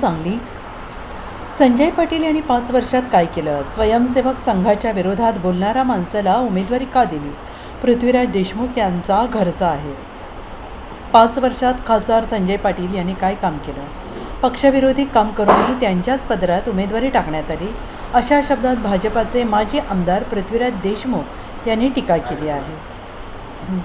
सांगली. संजय पाटील यांनी पाच वर्षात काय केलं? स्वयंसेवक संघाच्या विरोधात बोलणाऱ्या माणसाला उमेदवारी का दिली? पृथ्वीराज देशमुख यांचा घरचा आहे. पाच वर्षात खासदार संजय पाटील यांनी काय काम केलं? पक्षविरोधी काम करूनही त्यांच्याच पदरात उमेदवारी टाकण्यात आली. अशा शब्दात भाजपाचे माजी आमदार पृथ्वीराज देशमुख यांनी टीका केली आहे.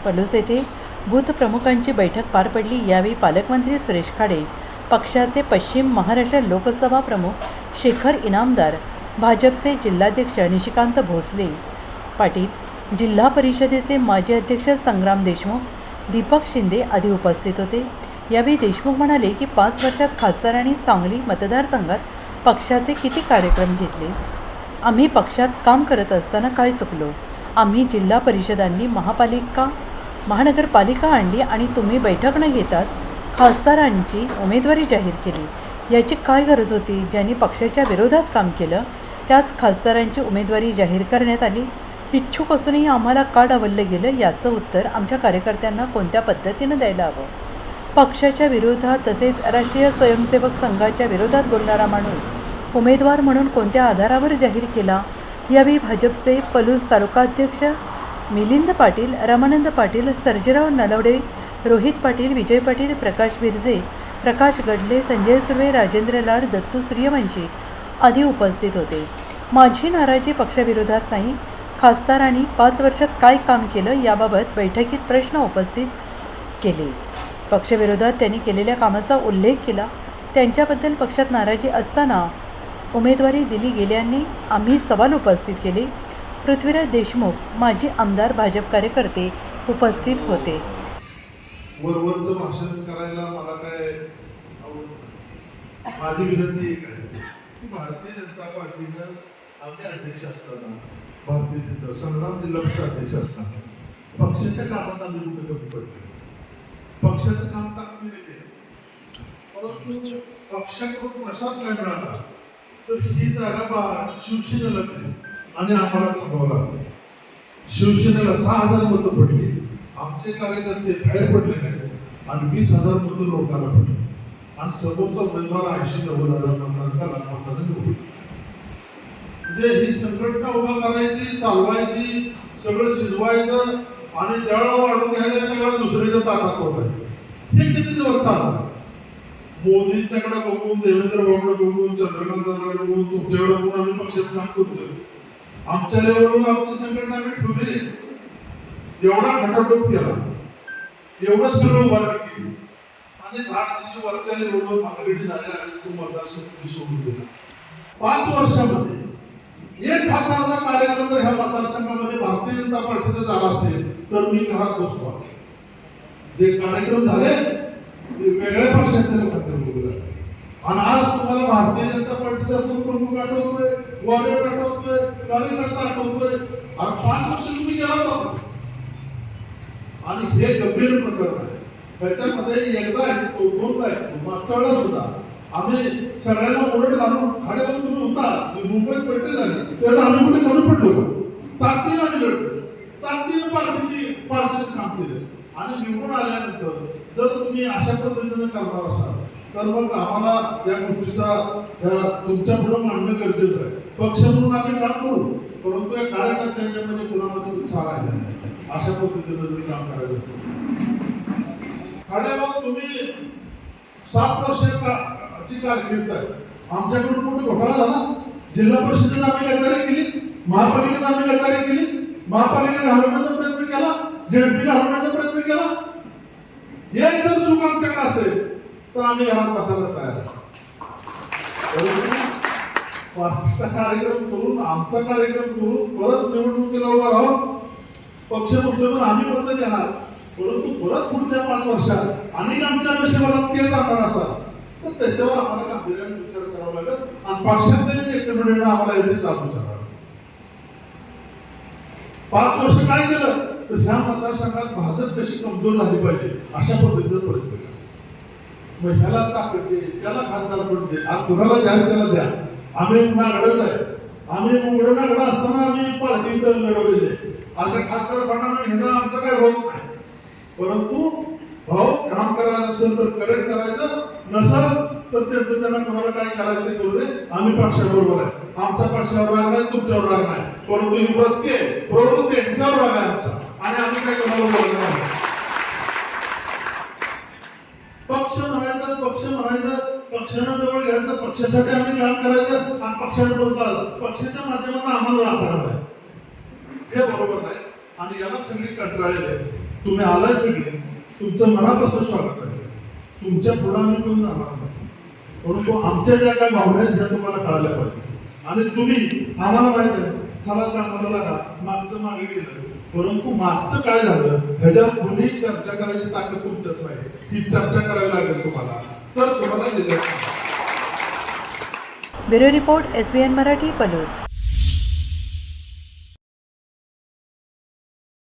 पलूस येथे बूथ प्रमुखांची बैठक पार पडली. यावेळी पालकमंत्री सुरेश खाडे पक्षाचे पश्चिम महाराष्ट्र लोकसभा प्रमुख शेखर इनामदार भाजपचे जिल्हाध्यक्ष निशिकांत भोसले. पाटील जिल्हा परिषदेचे माजी अध्यक्ष संग्राम देशमुख दीपक शिंदे आदी उपस्थित होते. यावेळी देशमुख म्हणाले की पाच वर्षात खासदारांनी सांगली मतदारसंघात पक्षाचे किती कार्यक्रम घेतले? आम्ही पक्षात काम करत असताना काय चुकलो? आम्ही जिल्हा परिषदांनी महापालिका महानगरपालिका आणली आणि तुम्ही बैठक न घेताच खासदारांची उमेदवारी जाहीर केली. याची काय गरज होती? ज्यांनी पक्षाच्या विरोधात काम केलं त्याच खासदारांची उमेदवारी जाहीर करण्यात आली? इच्छुक असूनही आम्हाला का डावललं गेलं? याचं उत्तर आमच्या कार्यकर्त्यांना कोणत्या पद्धतीनं द्यायला हवं? पक्षाच्या विरोधात तसेच राष्ट्रीय स्वयंसेवक संघाच्या विरोधात बोलणारा माणूस उमेदवार म्हणून कोणत्या आधारावर जाहीर केला? यावेळी भाजपचे पलूस तालुकाध्यक्ष मिलिंद पाटील रामानंद पाटील सर्जेराव नलवडे रोहित पाटील विजय पाटील प्रकाश बिरजे प्रकाश गडले संजय सुर्वे राजेंद्र लाड दत्तू सूर्यवंशी आदी उपस्थित होते. माझी नाराजी पक्षाविरोधात नाही. खासदारांनी पाच वर्षात काय काम केलं याबाबत बैठकीत प्रश्न उपस्थित केले. पक्षविरोधात त्यांनी केलेल्या कामाचा उल्लेख केला. त्यांच्याबद्दल पक्षात नाराजी असताना उमेदवारी दिली गेल्याने आम्ही सवाल उपस्थित केले. पृथ्वीराज देशमुख माजी आमदार भाजप कार्यकर्ते उपस्थित होते. वरवरचं भाषण करायला मला काय आवडत माझी विनंती एक आहे की भारतीय जनता पार्टीनं आमचे अध्यक्ष असताना भारतीय जनता संग्रामचे लक्ष अध्यक्ष असताना पक्षाच्या कामात आम्ही कुठे कमी पडतो पक्षाचं काम ताकदीने केलं. परंतु पक्षाकडून प्रसाद काय मिळाला तर ही जागा बा शिवसेनेला आणि आम्हाला थांबावं लागलं. शिवसेनेला सहा हजार मतं पडली. आमचे कार्यकर्ते बाहेर पडले नाही. आणि वीस हजार मधून लोकांना पडले. आणि समोरचा उमेदवार ऐंशी नव्वद हजार मतांना म्हणजे ही संघटना उभा करायची चालवायची सगळं शिजवायचं आणि जळा वाढून घ्यायला सगळं दुसऱ्याच्या ताटात होतायचं हे किती दिवस चालणार? मोदींच्याकडे बघून देवेंद्र भाऊकडे बघून चंद्रकांतकडे बघून तुमच्याकडे बघून आम्ही पक्षाचं काम करतोय. आमच्या लेवलवर आमची संघटना आम्ही ठेवलेली आहे. एवढा घटाटोप केला एवढं सगळं उभारणी केली. आणि दहा दिवशी वरच्या लेवलवर मागणी झाल्या आणि तो मतदारसंघ सोडून दिला. पाच वर्षामध्ये एक खासदाराचा कार्यक्रम जर ह्या मतदारसंघामध्ये भारतीय जनता पार्टीचा झाला असेल तर मी घरात बसतो जे कार्यक्रम झाले ते वेगळ्या पक्षाचे लोकांच्या बरोबर आणि आज तुम्हाला भारतीय जनता पार्टीचा प्रमुख आठवतोय? ग्वालियर आठवतोय? कार्यकर्ता आठवतोय? आणि पाच वर्ष आणि हे गंभीर प्रकरण आहे. त्याच्यामध्ये एकदा ऐकतो दोनदा ऐकतो मागच्या वेळेला सुद्धा. आम्ही सगळ्यांना ओरड घालून खाड्यावर तुम्ही होता की मुंबईत बैठक झाली. त्याचा आम्ही कुठे कमी पडलो? ताकदीने आम्ही लढलो. ताकदीने पार्टीची पार्टीचं काम केलं. आणि निवडून आल्यानंतर जर तुम्ही अशा पद्धतीने करणार असाल तर मग आम्हाला या गोष्टीचा तुमच्यापुढे मांडणं गरजेचं आहे. पक्ष म्हणून आम्ही काम करू. परंतु या कार्यकर्त्यांच्यामध्ये कुणामध्ये उत्साह राहिला नाही. अशा पद्धतीनं तुम्ही काम करायचं असेल. खाड्यावर तुम्ही सात वर्ष का- ची आहे आमच्याकडून कुठे घोटाळा झाला? जिल्हा परिषदेनं आम्ही गद्दारी केली महापालिकेनं आम्ही गद्दारी केली महापालिकेने हरवण्याचा प्रयत्न केला झेडपीला हरवण्याचा प्रयत्न केला. हे जर चूक आमच्याकडे असेल तर आम्ही हरण बसायला तयार आहे. कार्यक्रम करून आमचा कार्यक्रम करून परत निवडणुकीला उभा राहून पक्ष म्हणतो पण आम्ही बंद देणार परंतु परत पुढच्या पाच वर्षात आणि आमच्या नशिबाला ते जाणार असा तर त्याच्यावर आम्हाला गांभीर्याने विचार करावा लागेल. आणि पक्षातल्या नेते मंडळींना आम्हाला याची जाब विचारावं पाच वर्ष काय केलं? तर ह्या मतदारसंघात भाजप कशी कमजोर झाली पाहिजे अशा पद्धतीचं प्रयत्न केला मग ह्याला ताकद दे त्याला खासदार पण दे आज कुणाला द्या त्याला द्या? आम्ही नागडच आहे. आम्ही उघडं नागडं असताना आम्ही पार्टी इथं लढवलेली आहे. अशा खासदार बनानं घेणं आमचं काय होत नाही. परंतु भाऊ काम करायचं असेल तर करेक्ट करायचं नसल तर त्यांचं त्यांना कोणाला काय करायचं ते करू दे. आम्ही पक्षाबरोबर आहे. आमचा पक्षावर राग नाही तुमच्यावर राग नाही. परंतु ही वृत्ती आहे. प्रवृत्ती आहे, ह्याच्यावर राग आहे आमचा. आणि आम्ही काय कोणाला बोलणार नाही. पक्ष म्हणायचं पक्ष म्हणायचं. पक्षानं जवळ घ्यायचं पक्षासाठी आम्ही काम करायचं आणि पक्षाने बोलतात पक्षाच्या माध्यमातून आम्हाला लाभ आहे हे बरोबर नाही आणि याला सगळी कंटाळले आहे. तुम्ही आलाय सगळे. तुमचं मनापासून स्वागत आहे. तुमच्यापुढे आम्ही कोण जाणार नाही. परंतु आमच्या ज्या काय भावना आहेत त्या तुम्हाला कळायला पाहिजे. आणि तुम्ही आम्हाला माहीत आहे चला कामाला लागा मागचं मागे गेलं. परंतु मागचं काय झालं? ह्याच्यावर कुणीही चर्चा करायची ताकद तुमच्यात नाही. ही चर्चा करावी लागेल तुम्हाला. तर तुम्हाला bureau report S B N Marathi Palus.